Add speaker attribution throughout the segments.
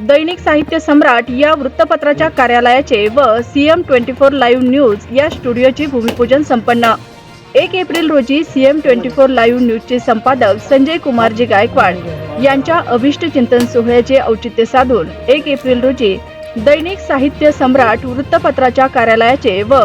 Speaker 1: दैनिक साहित्य सम्राट या वृत्तपत्राच्या कार्यालयाचे व CM twenty four live news या स्टुडिओचे भूमिपूजन संपन्न. एक एप्रिल रोजी सीएम ट्वेंटी फोर लाईव्ह न्यूजचे संपादक संजय कुमारजी गायकवाड यांच्या अभिष्ट चिंतन सोहळ्याचे औचित्य साधून एक एप्रिल रोजी दैनिक साहित्य सम्राट वृत्तपत्राच्या कार्यालयाचे व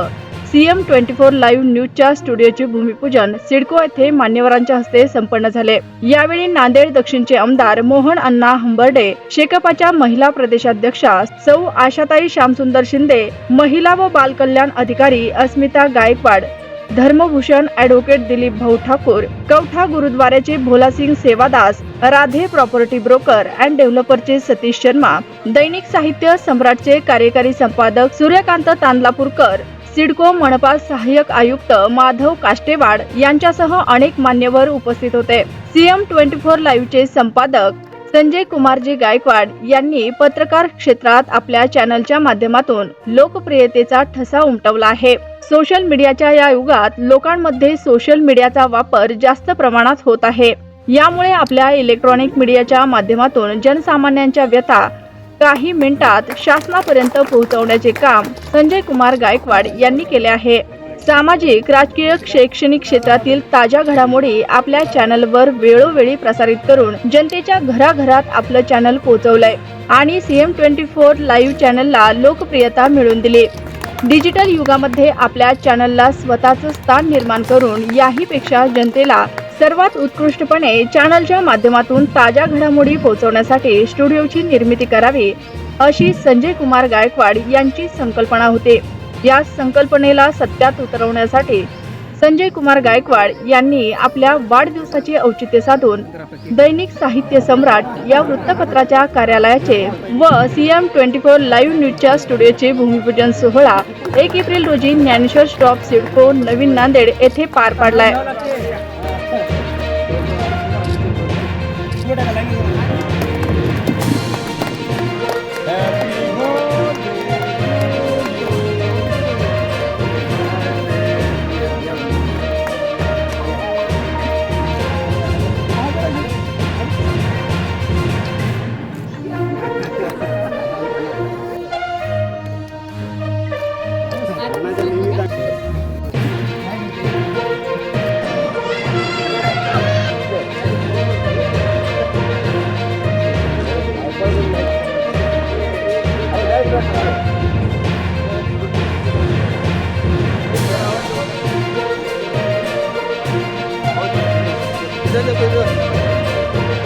Speaker 1: सीएम ट्वेंटी फोर लाईव्ह न्यूजच्या स्टुडिओचे भूमिपूजन सिडको येथे मान्यवरांच्या हस्ते संपन्न झाले. यावेळी नांदेड दक्षिणचे आमदार मोहन अण्णा हंबर्डे शेकपाच्या महिला प्रदेशाध्यक्षा सौ आशाताई श्यामसुंदर शिंदे महिला व बाल कल्याण अधिकारी अस्मिता गायकवाड धर्मभूषण ॲडव्होकेट दिलीप भाऊ Thakur Kavtha गुरुद्वाऱ्याचे Bholasingh Sevadas Radhe property broker and डेव्हलपरचे Satish Sharma दैनिक साहित्य सम्राटचे कार्यकारी संपादक सूर्यकांत तांदलापूरकर सिडको मनपा सहाय्यक आयुक्त माधव काष्टेवाड यांच्यासह अनेक मान्यवर उपस्थित होते. सीएम ट्वेंटी फोर लाईव्हचे संपादक संजय कुमारजी गायकवाड यांनी पत्रकार क्षेत्रात आपल्या चॅनलच्या माध्यमातून लोकप्रियतेचा ठसा उमटवला आहे. सोशल मीडियाच्या या युगात लोकांमध्ये सोशल मीडियाचा वापर जास्त प्रमाणात होत आहे. यामुळे आपल्या इलेक्ट्रॉनिक मीडियाच्या माध्यमातून जनसामान्यांच्या व्यथा काही मिनिटात शासनापर्यंत पोहोचवण्याचे काम संजय कुमार गायकवाड यांनी केले आहे. सामाजिक राजकीय शैक्षणिक क्षेत्रातील ताज्या घडामोडी आपल्या चॅनलवर वेळोवेळी प्रसारित करून जनतेच्या घराघरात आपलं चॅनल पोहोचवलंय आणि सीएम ट्वेंटी फोर लाईव्ह चॅनलला लोकप्रियता मिळवून दिली. डिजिटल युगामध्ये आपल्या चॅनलला स्वतःचं स्थान निर्माण करून याहीपेक्षा जनतेला सर्वात उत्कृष्टपणे चॅनलच्या माध्यमातून ताज्या घडामोडी पोहोचवण्यासाठी स्टुडिओची निर्मिती करावी अशी संजय कुमार गायकवाड यांची संकल्पना होते. या संकल्पनेला सत्यात उतरवण्यासाठी संजय कुमार गायकवाड यांनी आपल्या वाढदिवसाचे औचित्य साधून दैनिक साहित्य सम्राट या वृत्तपत्राच्या कार्यालयाचे व C M twenty four live न्यूजच्या स्टुडिओचे भूमिपूजन सोहळा एक एप्रिल रोजी ज्ञानेश्वर स्टॉप सिडको नवीन नांदेड येथे पार पाडलाय. Música